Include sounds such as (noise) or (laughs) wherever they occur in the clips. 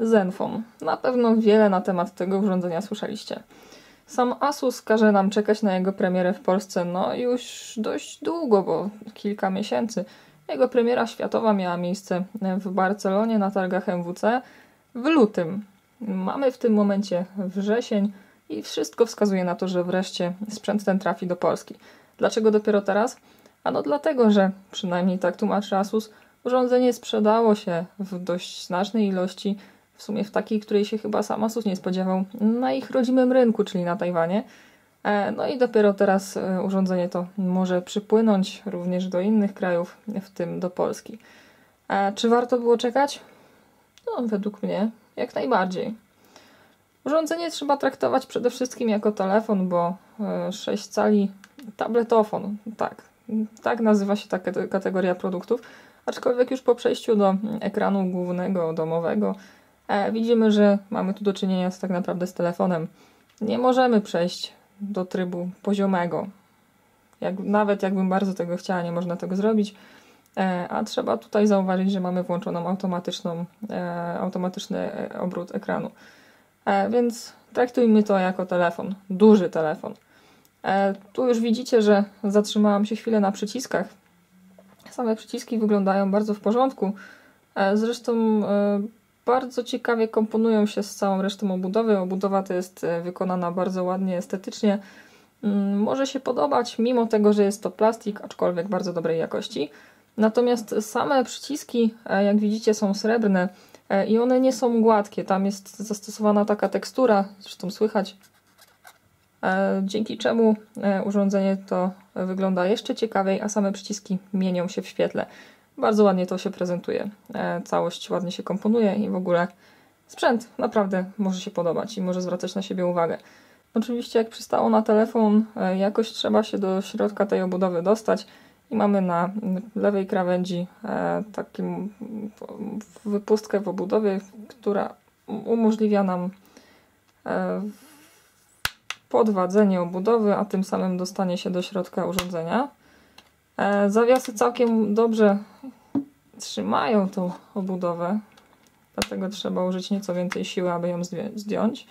Zenfone. Na pewno wiele na temat tego urządzenia słyszeliście. Sam Asus każe nam czekać na jego premierę w Polsce no już dość długo, bo kilka miesięcy. Jego premiera światowa miała miejsce w Barcelonie na targach MWC w lutym. Mamy w tym momencie wrzesień i wszystko wskazuje na to, że wreszcie sprzęt ten trafi do Polski. Dlaczego dopiero teraz? Ano dlatego, że przynajmniej tak tłumaczy Asus, urządzenie sprzedało się w dość znacznej ilości, w sumie w takiej, której się chyba sam Asus nie spodziewał, na ich rodzimym rynku, czyli na Tajwanie. E, no i dopiero teraz e, urządzenie to może przypłynąć również do innych krajów, w tym do Polski. E, czy warto było czekać? No, według mnie jak najbardziej. Urządzenie trzeba traktować przede wszystkim jako telefon, bo 6 cali tabletofon, tak, tak nazywa się ta kategoria produktów, aczkolwiek już po przejściu do ekranu głównego, domowego, widzimy, że mamy tu do czynienia z tak naprawdę z telefonem. Nie możemy przejść do trybu poziomego. Jak, nawet jakbym bardzo tego chciała, nie można tego zrobić. E, a trzeba tutaj zauważyć, że mamy włączoną automatyczną, e, automatyczny e, obrót ekranu. Więc traktujmy to jako telefon, duży telefon. Tu już widzicie, że zatrzymałam się chwilę na przyciskach. Same przyciski wyglądają bardzo w porządku. Zresztą bardzo ciekawie komponują się z całą resztą obudowy. Obudowa to jest wykonana bardzo ładnie, estetycznie. Mm, może się podobać, mimo tego, że jest to plastik, aczkolwiek bardzo dobrej jakości. Natomiast same przyciski, e, jak widzicie, są srebrne e, i one nie są gładkie. Tam jest zastosowana taka tekstura, zresztą słychać, e, dzięki czemu urządzenie to wygląda jeszcze ciekawiej, a same przyciski mienią się w świetle. Bardzo ładnie to się prezentuje. Całość ładnie się komponuje i w ogóle sprzęt naprawdę może się podobać i może zwracać na siebie uwagę. Oczywiście, jak przystało na telefon, jakoś trzeba się do środka tej obudowy dostać. I mamy na lewej krawędzi e, taką wypustkę w obudowie, która umożliwia nam e, podwadzenie obudowy, a tym samym dostanie się do środka urządzenia. E, zawiasy całkiem dobrze trzymają tą obudowę, dlatego trzeba użyć nieco więcej siły, aby ją zdjąć.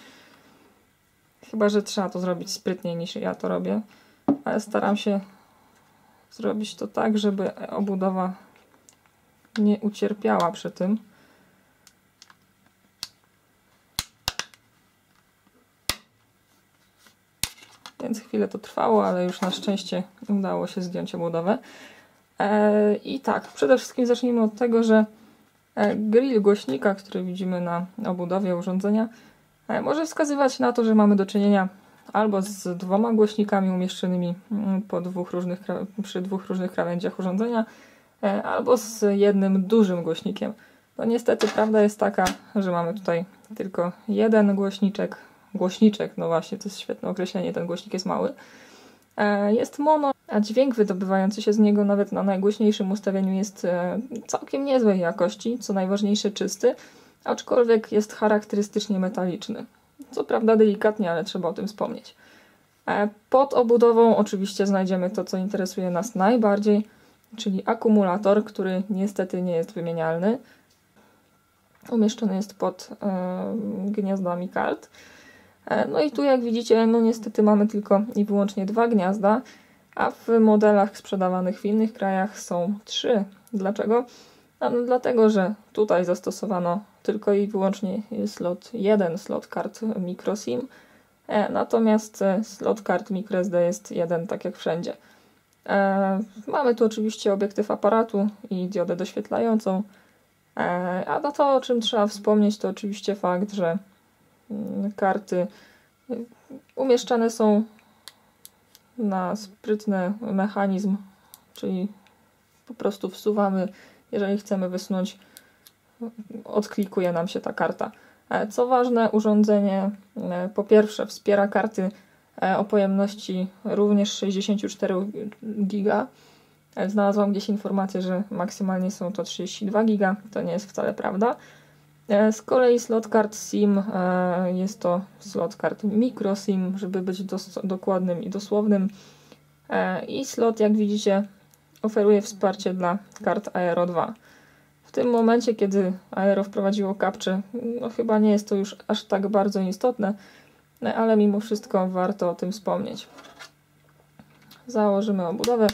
Chyba, że trzeba to zrobić sprytniej niż ja to robię, ale staram się zrobić to tak, żeby obudowa nie ucierpiała przy tym. Więc chwilę to trwało, ale już na szczęście udało się zdjąć obudowę. E, I tak, przede wszystkim zacznijmy od tego, że e, grill głośnika, który widzimy na obudowie urządzenia, e, może wskazywać na to, że mamy do czynienia albo z dwoma głośnikami umieszczonymi mm, po dwóch różnych, przy dwóch różnych krawędziach urządzenia, albo z jednym dużym głośnikiem. No niestety prawda jest taka, że mamy tutaj tylko jeden głośniczek, głośniczek, no właśnie, to jest świetne określenie, ten głośnik jest mały. Jest mono, a dźwięk wydobywający się z niego nawet na najgłośniejszym ustawieniu jest e, całkiem niezłej jakości, co najważniejsze czysty, aczkolwiek jest charakterystycznie metaliczny. Co prawda delikatnie, ale trzeba o tym wspomnieć. E, pod obudową oczywiście znajdziemy to, co interesuje nas najbardziej, czyli akumulator, który niestety nie jest wymienialny. Umieszczony jest pod e, gniazdami kart. No i tu jak widzicie, no niestety mamy tylko i wyłącznie dwa gniazda, a w modelach sprzedawanych w innych krajach są trzy. Dlaczego? No, dlatego, że tutaj zastosowano tylko i wyłącznie slot, jeden slot kart microSIM, e, natomiast e, slot kart microSD jest jeden, tak jak wszędzie. E, mamy tu oczywiście obiektyw aparatu i diodę doświetlającą, a na to, o czym trzeba wspomnieć, to oczywiście fakt, że mm, karty umieszczane są na sprytny mechanizm, czyli po prostu wsuwamy, jeżeli chcemy wysunąć odklikuje nam się ta karta. E, co ważne, urządzenie e, po pierwsze wspiera karty e, o pojemności również 64 GB. Znalazłam gdzieś informację, że maksymalnie są to 32 GB. To nie jest wcale prawda. Z kolei slot kart SIM jest to slot kart micro SIM, żeby być dokładnym i dosłownym. I slot, jak widzicie, oferuje wsparcie dla kart Aero 2. W tym momencie, kiedy Aero wprowadziło kapcze, no chyba nie jest to już aż tak bardzo istotne, ale mimo wszystko warto o tym wspomnieć. Założymy obudowę.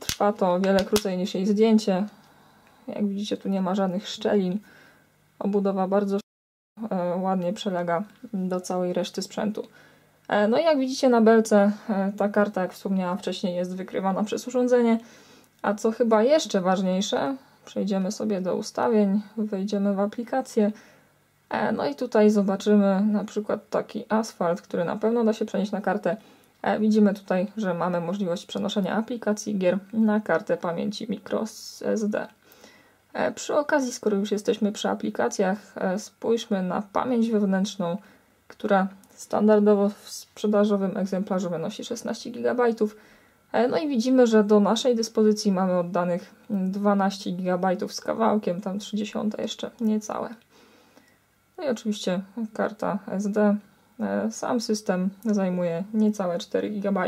Trwa to o wiele krócej niż jej zdjęcie. Jak widzicie, tu nie ma żadnych szczelin. Obudowa bardzo e, ładnie przelega do całej reszty sprzętu. E, no i jak widzicie na belce, e, ta karta, jak wspomniałam wcześniej, jest wykrywana przez urządzenie. A co chyba jeszcze ważniejsze, przejdziemy sobie do ustawień, wejdziemy w aplikację. No i tutaj zobaczymy na przykład taki asfalt, który na pewno da się przenieść na kartę. Widzimy tutaj, że mamy możliwość przenoszenia aplikacji gier na kartę pamięci microSD. E, przy okazji, skoro już jesteśmy przy aplikacjach, e, spójrzmy na pamięć wewnętrzną, która standardowo w sprzedażowym egzemplarzu wynosi 16 GB. E, no i widzimy, że do naszej dyspozycji mamy oddanych 12 GB z kawałkiem, tam 30 jeszcze niecałe. No i oczywiście karta SD. Sam system zajmuje niecałe 4 GB.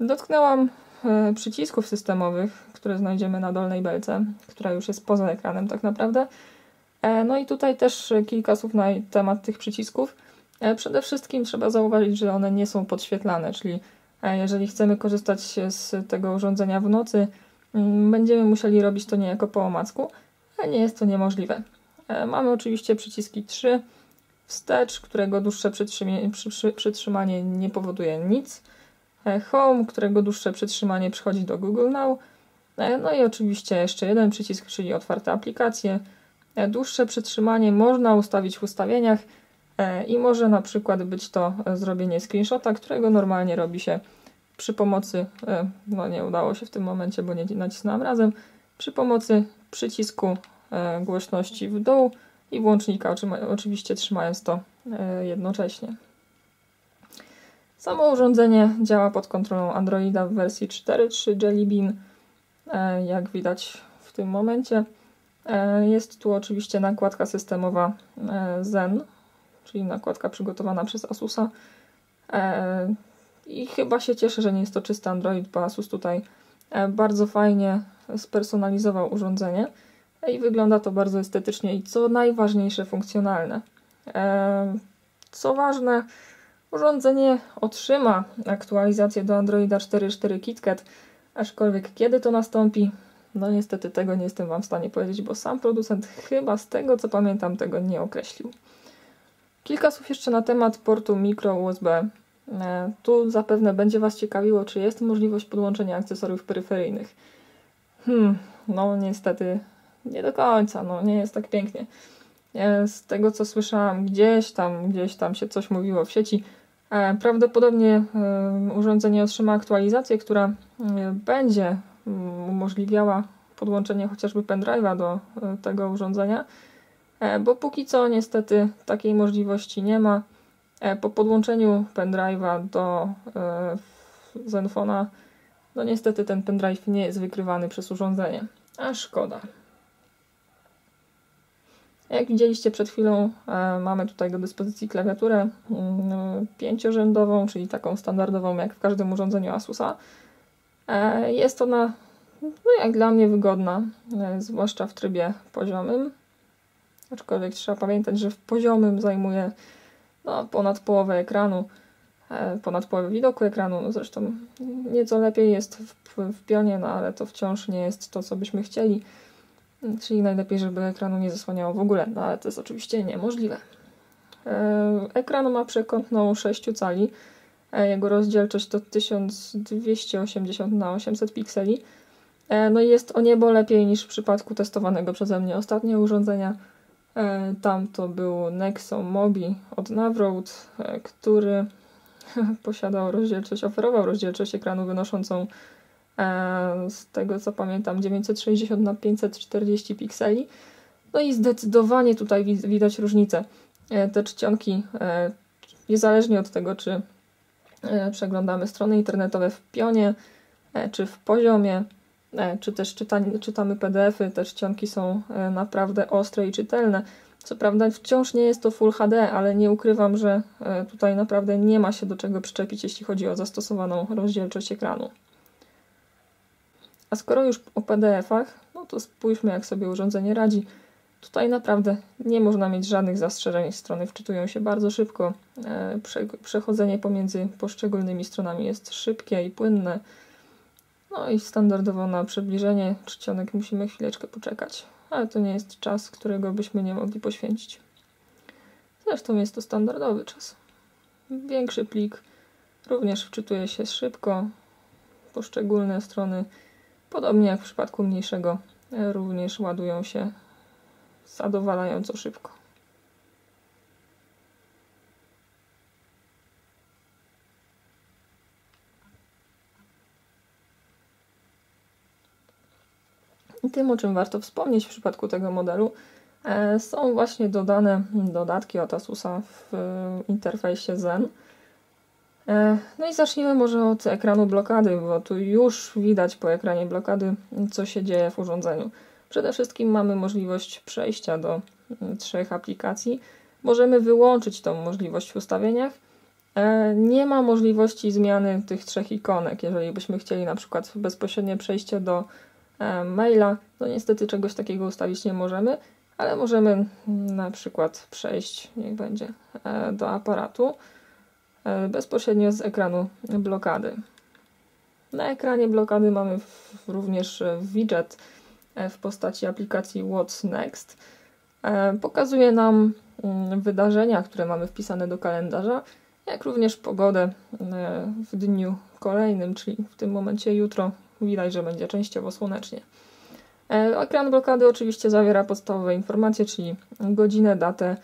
Dotknęłam przycisków systemowych, które znajdziemy na dolnej belce, która już jest poza ekranem tak naprawdę. E, no i tutaj też kilka słów na temat tych przycisków. E, przede wszystkim trzeba zauważyć, że one nie są podświetlane, czyli jeżeli chcemy korzystać z tego urządzenia w nocy, mm, będziemy musieli robić to niejako po omacku, a nie jest to niemożliwe. Mamy oczywiście przyciski 3, wstecz, którego dłuższe przytrzymanie nie powoduje nic. E, Home, którego dłuższe przytrzymanie przychodzi do Google Now. E, no i oczywiście jeszcze jeden przycisk, czyli otwarte aplikacje. E, dłuższe przytrzymanie można ustawić w ustawieniach i może na przykład być to zrobienie screenshota, którego normalnie robi się przy pomocy, no nie udało się w tym momencie, bo nie nacisnąłem razem, przy pomocy przycisku głośności w dół i włącznika, oczywiście trzymając to jednocześnie. Samo urządzenie działa pod kontrolą Androida w wersji 4.3 Jelly Bean, e, jak widać w tym momencie. E, jest tu oczywiście nakładka systemowa e, Zen, czyli nakładka przygotowana przez Asusa. I chyba się cieszę, że nie jest to czysty Android, bo Asus tutaj bardzo fajnie spersonalizował urządzenie i wygląda to bardzo estetycznie i co najważniejsze funkcjonalne. Co ważne, Urządzenie otrzyma aktualizację do Androida 4.4 KitKat, aczkolwiek kiedy to nastąpi, no niestety tego nie jestem Wam w stanie powiedzieć, bo sam producent chyba z tego co pamiętam tego nie określił. Kilka słów jeszcze na temat portu micro USB. E, tu zapewne będzie Was ciekawiło, czy jest możliwość podłączenia akcesoriów peryferyjnych. Hmm, no niestety nie do końca, no nie jest tak pięknie. E, z tego co słyszałam, gdzieś tam, gdzieś tam się coś mówiło w sieci, prawdopodobnie e, urządzenie otrzyma aktualizację, która e, będzie mm, umożliwiała podłączenie chociażby pendrive'a do tego urządzenia, bo póki co niestety takiej możliwości nie ma. Po podłączeniu pendrive'a do Zenfona, no niestety ten pendrive nie jest wykrywany przez urządzenie, a szkoda. Jak widzieliście przed chwilą, e, mamy tutaj do dyspozycji klawiaturę mm, pięciorzędową, czyli taką standardową jak w każdym urządzeniu Asusa. E, jest ona, no jak dla mnie, wygodna, e, zwłaszcza w trybie poziomym. Aczkolwiek trzeba pamiętać, że w poziomym zajmuje no, ponad połowę ekranu, ponad połowę widoku ekranu. No zresztą nieco lepiej jest w, w pionie, no ale to wciąż nie jest to, co byśmy chcieli. Czyli najlepiej, żeby ekranu nie zasłaniało w ogóle, no ale to jest oczywiście niemożliwe. E, ekran ma przekątną 6 cali. E, jego rozdzielczość to 1280 na 800 pikseli. E, no i jest o niebo lepiej niż w przypadku testowanego przeze mnie ostatnie urządzenia. Tam to był Nexo Mobi od Navrot, który (laughs) posiadał rozdzielczość, oferował rozdzielczość ekranu wynoszącą E, z tego co pamiętam 960 na 540 pikseli. No i zdecydowanie tutaj widać różnicę. E, te czcionki, e, niezależnie od tego, czy przeglądamy strony internetowe w pionie, czy w poziomie, czy też czytamy PDFy, te czcionki są naprawdę ostre i czytelne. Co prawda wciąż nie jest to Full HD, ale nie ukrywam, że tutaj naprawdę nie ma się do czego przyczepić, jeśli chodzi o zastosowaną rozdzielczość ekranu. A skoro już o PDF-ach, no to spójrzmy, jak sobie urządzenie radzi. Tutaj naprawdę nie można mieć żadnych zastrzeżeń. Strony wczytują się bardzo szybko. E, przechodzenie pomiędzy poszczególnymi stronami jest szybkie i płynne. No i standardowo na przybliżenie czcionek musimy chwileczkę poczekać. Ale to nie jest czas, którego byśmy nie mogli poświęcić. Zresztą jest to standardowy czas. Większy plik również wczytuje się szybko. Poszczególne strony, podobnie jak w przypadku mniejszego, e, również ładują się zadowalająco szybko. I tym, o czym warto wspomnieć w przypadku tego modelu, e, są właśnie dodane dodatki od Asusa w interfejsie Zen. E, no i zacznijmy może od ekranu blokady, bo tu już widać po ekranie blokady, co się dzieje w urządzeniu. Przede wszystkim mamy możliwość przejścia do mm, trzech aplikacji. Możemy wyłączyć tą możliwość w ustawieniach. E, nie ma możliwości zmiany tych trzech ikonek. Jeżeli byśmy chcieli na przykład bezpośrednie przejście do e, maila, to niestety czegoś takiego ustawić nie możemy, ale możemy mm, na przykład przejść, niech będzie, do aparatu bezpośrednio z ekranu blokady. Na ekranie blokady mamy również widget E, w postaci aplikacji What's Next. E, pokazuje nam mm, wydarzenia, które mamy wpisane do kalendarza, jak również pogodę e, w dniu kolejnym, czyli w tym momencie jutro widać, że będzie częściowo słonecznie. Ekran blokady oczywiście zawiera podstawowe informacje, czyli godzinę, datę,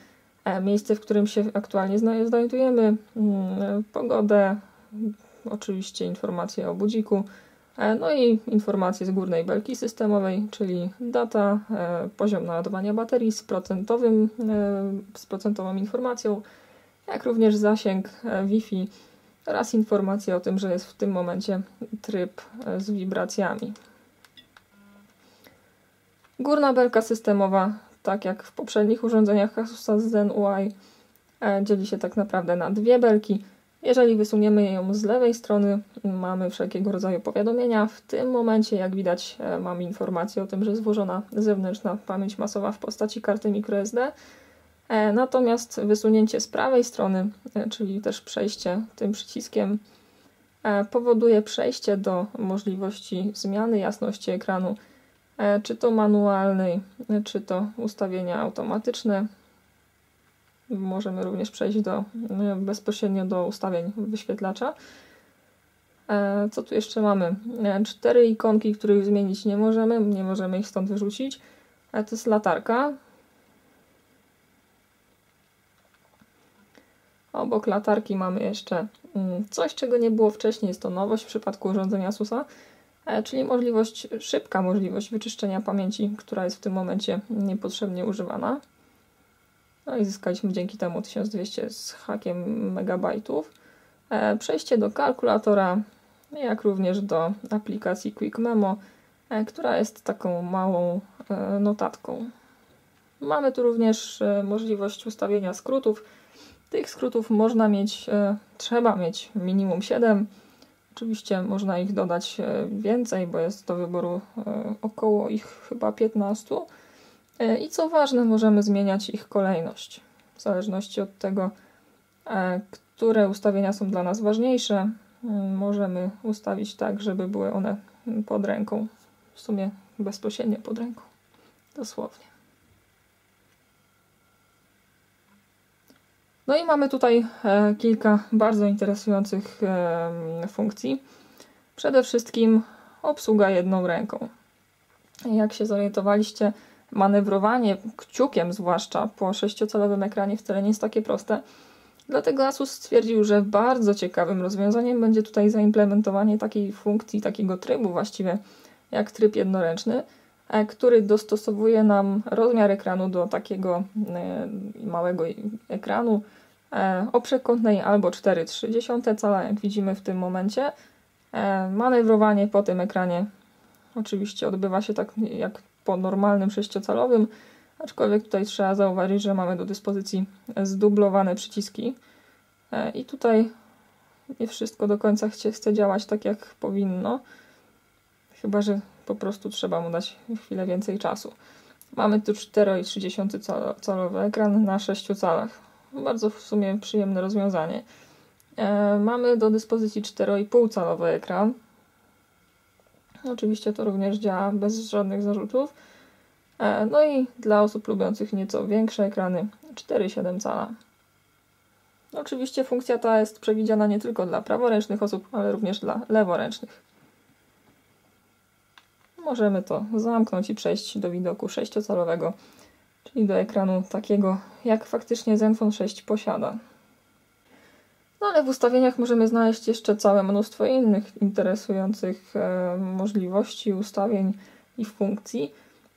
miejsce, w którym się aktualnie znajdujemy, mm, pogodę, oczywiście informacje o budziku, E, no i informacje z górnej belki systemowej, czyli data, e, poziom naładowania baterii z, procentowym, e, z procentową informacją, jak również zasięg Wi-Fi oraz informacja o tym, że jest w tym momencie tryb z wibracjami. Górna belka systemowa, tak jak w poprzednich urządzeniach Asusa Zen UI, dzieli się tak naprawdę na dwie belki – jeżeli wysuniemy ją z lewej strony, mamy wszelkiego rodzaju powiadomienia. W tym momencie, jak widać, e, mamy informację o tym, że złożona zewnętrzna pamięć masowa w postaci karty microSD. E, natomiast wysunięcie z prawej strony, e, czyli też przejście tym przyciskiem, powoduje przejście do możliwości zmiany jasności ekranu, czy to manualnej, czy to ustawienia automatyczne, Możemy również przejść do, e, bezpośrednio do ustawień wyświetlacza. E, co tu jeszcze mamy? E, cztery ikonki, których zmienić nie możemy, nie możemy ich stąd wyrzucić. To jest latarka. Obok latarki mamy jeszcze mm, coś, czego nie było wcześniej. Jest to nowość w przypadku urządzenia SUSa, czyli możliwość, szybka możliwość wyczyszczenia pamięci, która jest w tym momencie niepotrzebnie używana. No i zyskaliśmy dzięki temu 1200 z hakiem megabajtów. E, przejście do kalkulatora, jak również do aplikacji Quick Memo, e, która jest taką małą e, notatką. Mamy tu również możliwość ustawienia skrótów. Tych skrótów można mieć, trzeba mieć minimum 7. Oczywiście można ich dodać więcej, bo jest do wyboru około ich chyba 15. E, I co ważne, możemy zmieniać ich kolejność w zależności od tego, e, które ustawienia są dla nas ważniejsze. Możemy ustawić tak, żeby były one pod ręką, w sumie bezpośrednio pod ręką, dosłownie. No i mamy tutaj e, kilka bardzo interesujących funkcji. Przede wszystkim obsługa jedną ręką. Jak się zorientowaliście, manewrowanie kciukiem, zwłaszcza po sześciocalowym ekranie, wcale nie jest takie proste. Dlatego Asus stwierdził, że bardzo ciekawym rozwiązaniem będzie tutaj zaimplementowanie takiej funkcji, takiego trybu właściwie, jak tryb jednoręczny, e, który dostosowuje nam rozmiar ekranu do takiego e, małego ekranu o przekątnej albo 4,3 cala, jak widzimy w tym momencie. Manewrowanie po tym ekranie oczywiście odbywa się tak jak po normalnym sześciocalowym, aczkolwiek tutaj trzeba zauważyć, że mamy do dyspozycji zdublowane przyciski e, i tutaj nie wszystko do końca chce działać tak jak powinno, chyba że po prostu trzeba mu dać chwilę więcej czasu. Mamy tu 4,3 calowy ekran na 6 calach. Bardzo w sumie przyjemne rozwiązanie. E, mamy do dyspozycji 4,5 calowy ekran. Oczywiście to również działa bez żadnych zarzutów. E, no i dla osób lubiących nieco większe ekrany 4,7 cala. Oczywiście funkcja ta jest przewidziana nie tylko dla praworęcznych osób, ale również dla leworęcznych. Możemy to zamknąć i przejść do widoku 6-calowego, czyli do ekranu takiego, jak faktycznie Zenfone 6 posiada. No ale w ustawieniach możemy znaleźć jeszcze całe mnóstwo innych interesujących e, możliwości, ustawień i funkcji.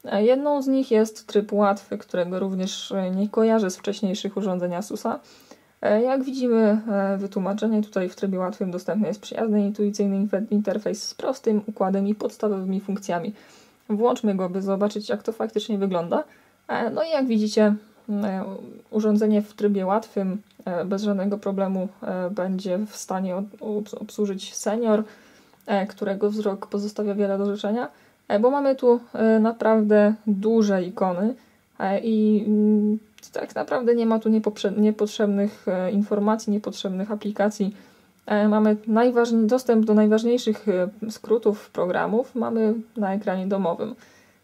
E, jedną z nich jest tryb łatwy, którego również e, nie kojarzę z wcześniejszych urządzeń Asusa. E, jak widzimy, wytłumaczenie tutaj w trybie łatwym dostępny jest przyjazny, intuicyjny interfejs z prostym układem i podstawowymi funkcjami. Włączmy go, by zobaczyć, jak to faktycznie wygląda. No i jak widzicie, urządzenie w trybie łatwym bez żadnego problemu będzie w stanie obsłużyć senior, którego wzrok pozostawia wiele do życzenia. E, bo mamy tu e, naprawdę duże ikony e, i mm, tak naprawdę nie ma tu niepotrzebnych informacji, niepotrzebnych aplikacji. Mamy dostęp do najważniejszych skrótów programów mamy na ekranie domowym.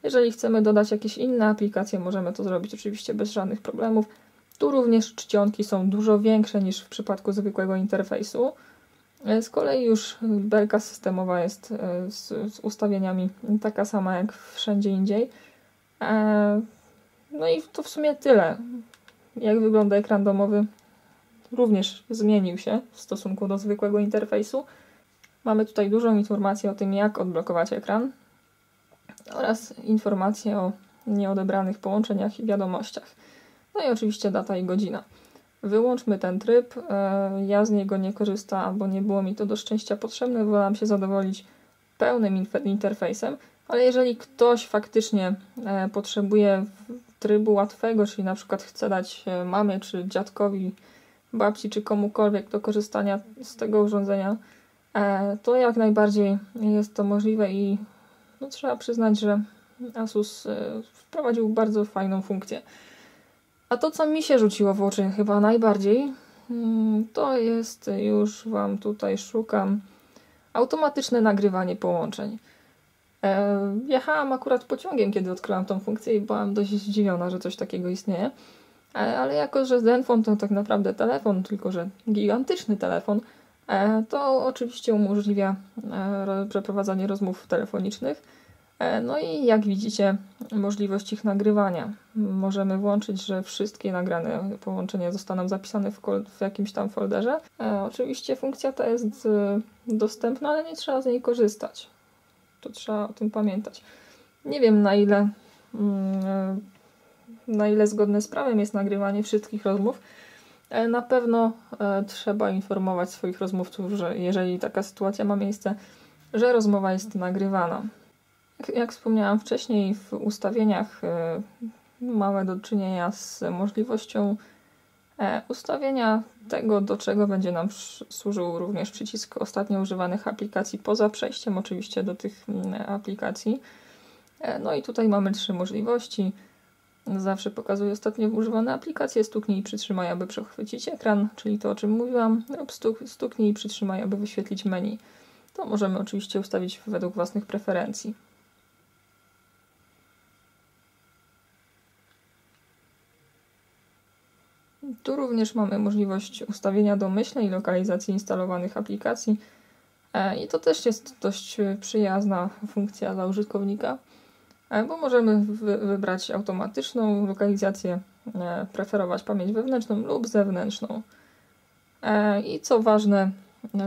Jeżeli chcemy dodać jakieś inne aplikacje, możemy to zrobić oczywiście bez żadnych problemów. Tu również czcionki są dużo większe niż w przypadku zwykłego interfejsu. E, z kolei już belka systemowa jest e, z, z ustawieniami taka sama jak wszędzie indziej. E, no i to w sumie tyle. Jak wygląda ekran domowy, również zmienił się w stosunku do zwykłego interfejsu. Mamy tutaj dużą informację o tym, jak odblokować ekran oraz informacje o nieodebranych połączeniach i wiadomościach. No i oczywiście data i godzina. Wyłączmy ten tryb. E, ja z niego nie korzystam, bo nie było mi to do szczęścia potrzebne. Wolałam się zadowolić pełnym interfejsem, ale jeżeli ktoś faktycznie e, potrzebuje trybu łatwego, czyli na przykład chce dać e, mamie czy dziadkowi, babci czy komukolwiek do korzystania z tego urządzenia, to jak najbardziej jest to możliwe i no, trzeba przyznać, że Asus wprowadził bardzo fajną funkcję. A to, co mi się rzuciło w oczy chyba najbardziej, mm, to jest już Wam tutaj szukam automatyczne nagrywanie połączeń. E, jechałam akurat pociągiem, kiedy odkryłam tą funkcję i byłam dość zdziwiona, że coś takiego istnieje. E, ale jako, że Zenfone to tak naprawdę telefon, tylko że gigantyczny telefon, e, to oczywiście umożliwia przeprowadzanie rozmów telefonicznych E, no i jak widzicie, możliwość ich nagrywania. Możemy włączyć, że wszystkie nagrane połączenia zostaną zapisane w, w jakimś tam folderze. E, oczywiście funkcja ta jest e, dostępna, ale nie trzeba z niej korzystać. To trzeba o tym pamiętać. Nie wiem na ile, mm, na ile zgodne z prawem jest nagrywanie wszystkich rozmów. Na pewno trzeba informować swoich rozmówców, że jeżeli taka sytuacja ma miejsce, że rozmowa jest nagrywana. Jak wspomniałam wcześniej, w ustawieniach e, mamy do czynienia z możliwością e, ustawienia tego, do czego będzie nam służył również przycisk ostatnio używanych aplikacji, poza przejściem oczywiście do tych aplikacji. E, no i tutaj mamy trzy możliwości. Zawsze pokazuję ostatnio używane aplikacje. Stuknij i przytrzymaj, aby przechwycić ekran, czyli to, o czym mówiłam, lub stuknij i przytrzymaj, aby wyświetlić menu. To możemy oczywiście ustawić według własnych preferencji. Tu również mamy możliwość ustawienia domyślnej lokalizacji instalowanych aplikacji e, i to też jest dość przyjazna funkcja dla użytkownika, bo możemy wybrać automatyczną lokalizację, e, preferować pamięć wewnętrzną lub zewnętrzną. I co ważne,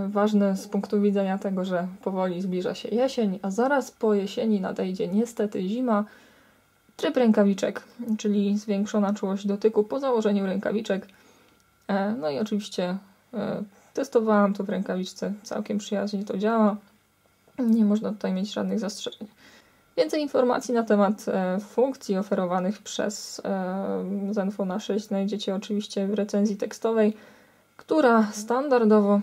ważne z punktu widzenia tego, że powoli zbliża się jesień, a zaraz po jesieni nadejdzie niestety zima, Tryb rękawiczek, czyli zwiększona czułość dotyku po założeniu rękawiczek. E, no i oczywiście e, testowałam to w rękawiczce, całkiem przyjaźnie to działa. Nie można tutaj mieć żadnych zastrzeżeń. Więcej informacji na temat e, funkcji oferowanych przez Zenfona 6 znajdziecie oczywiście w recenzji tekstowej, która standardowo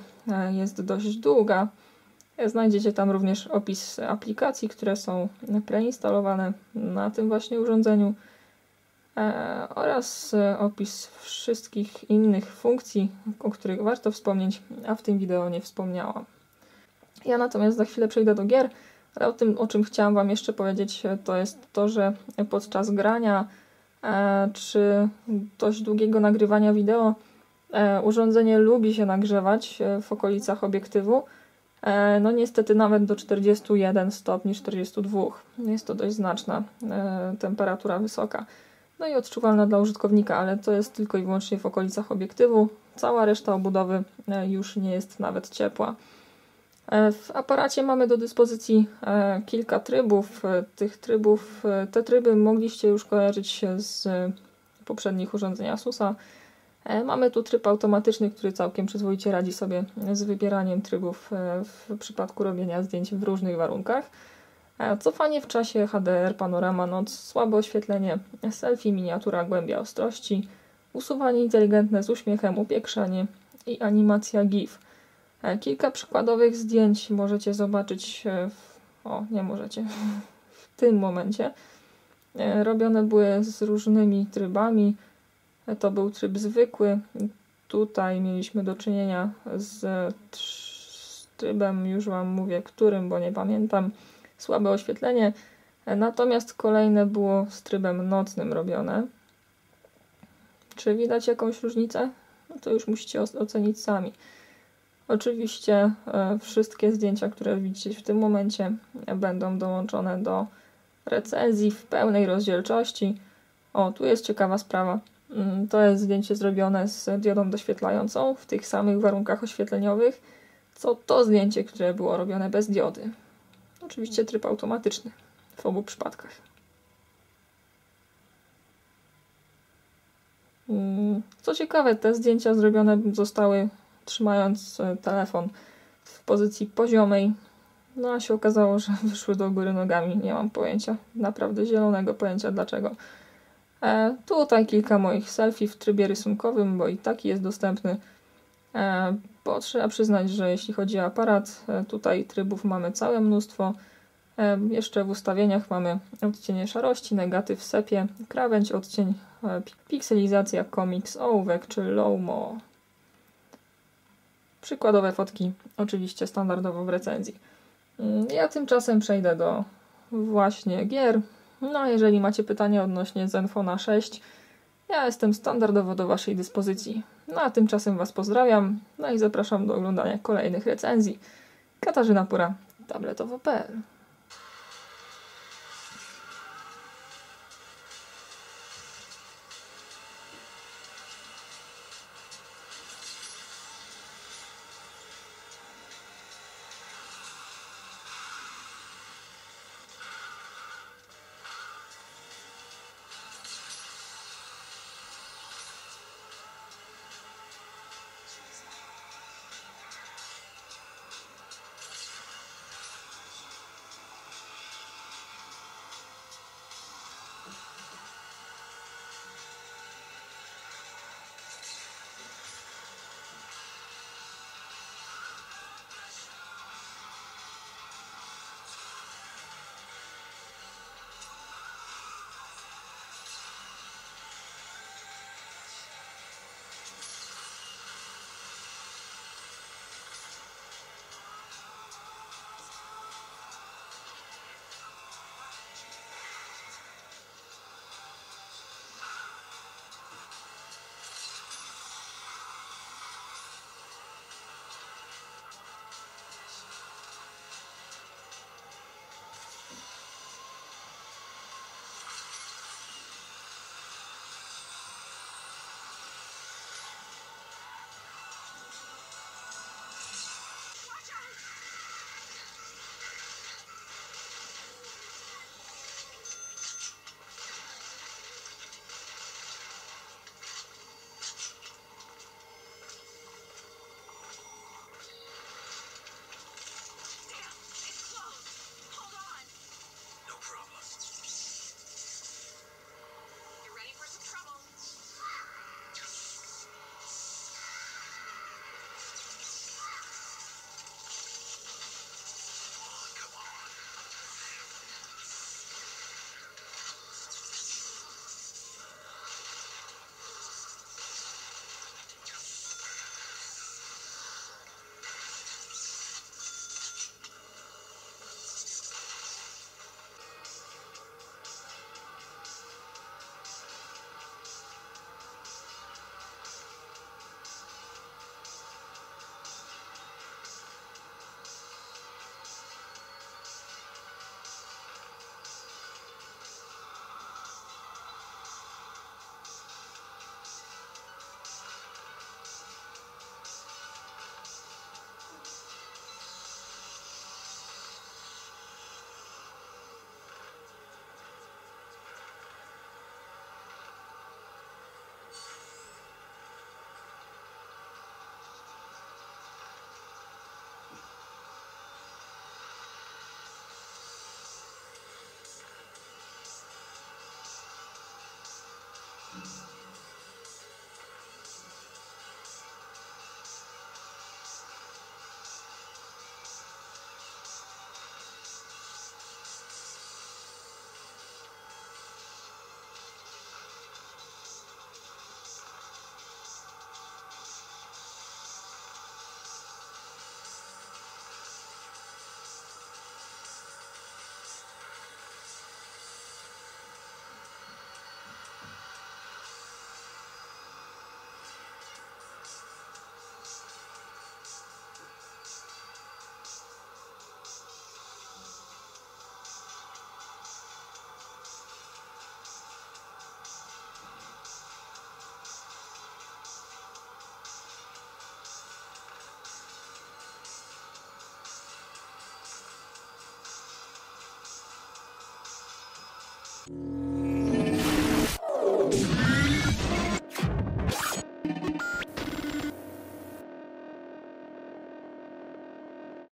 jest dość długa. Znajdziecie tam również opis aplikacji, które są preinstalowane na tym właśnie urządzeniu e, oraz opis wszystkich innych funkcji, o których warto wspomnieć, a w tym wideo nie wspomniałam. Ja natomiast za chwilę przejdę do gier, ale o tym, o czym chciałam Wam jeszcze powiedzieć, to jest to, że podczas grania e, czy dość długiego nagrywania wideo e, urządzenie lubi się nagrzewać w okolicach obiektywu, E, no niestety nawet do 41 stopni, 42. Jest to dość znaczna e, temperatura wysoka. No i odczuwalna dla użytkownika, ale to jest tylko i wyłącznie w okolicach obiektywu. Cała reszta obudowy e, już nie jest nawet ciepła. W aparacie mamy do dyspozycji kilka trybów. Tych trybów, te tryby mogliście już kojarzyć z poprzednich urządzeń Asusa. E, mamy tu tryb automatyczny, który całkiem przyzwoicie radzi sobie z wybieraniem trybów e, w przypadku robienia zdjęć w różnych warunkach. E, cofanie w czasie HDR, panorama noc, słabe oświetlenie, selfie, miniatura, głębia ostrości, usuwanie inteligentne z uśmiechem, upiększanie i animacja GIF. Kilka przykładowych zdjęć możecie zobaczyć, w, o nie możecie, (laughs) w tym momencie. Robione były z różnymi trybami, to był tryb zwykły. Tutaj mieliśmy do czynienia z trybem, już Wam mówię którym, bo nie pamiętam, słabe oświetlenie. Natomiast kolejne było z trybem nocnym robione. Czy widać jakąś różnicę? No to już musicie ocenić sami. Oczywiście e, wszystkie zdjęcia, które widzicie w tym momencie, będą dołączone do recenzji w pełnej rozdzielczości. O, tu jest ciekawa sprawa. Mm, to jest zdjęcie zrobione z diodą doświetlającą w tych samych warunkach oświetleniowych, co to zdjęcie, które było robione bez diody. Oczywiście tryb automatyczny w obu przypadkach. Mm, co ciekawe, te zdjęcia zrobione zostały trzymając e, telefon w pozycji poziomej. No a się okazało, że (laughs) wyszły do góry nogami. Nie mam pojęcia, naprawdę zielonego pojęcia dlaczego. E, tutaj kilka moich selfie w trybie rysunkowym, bo i taki jest dostępny. E, bo trzeba przyznać, że jeśli chodzi o aparat, e, tutaj trybów mamy całe mnóstwo. E, jeszcze w ustawieniach mamy odcienie szarości, negatyw sepie, krawędź, odcień, e, pikselizacja, comics, ołówek czy low-mo. Przykładowe fotki, oczywiście standardowo w recenzji. Mm, ja tymczasem przejdę do właśnie gier. No, jeżeli macie pytania odnośnie Zenfona 6, ja jestem standardowo do Waszej dyspozycji. No a tymczasem Was pozdrawiam, no i zapraszam do oglądania kolejnych recenzji. Katarzyna Pura, tabletowo.pl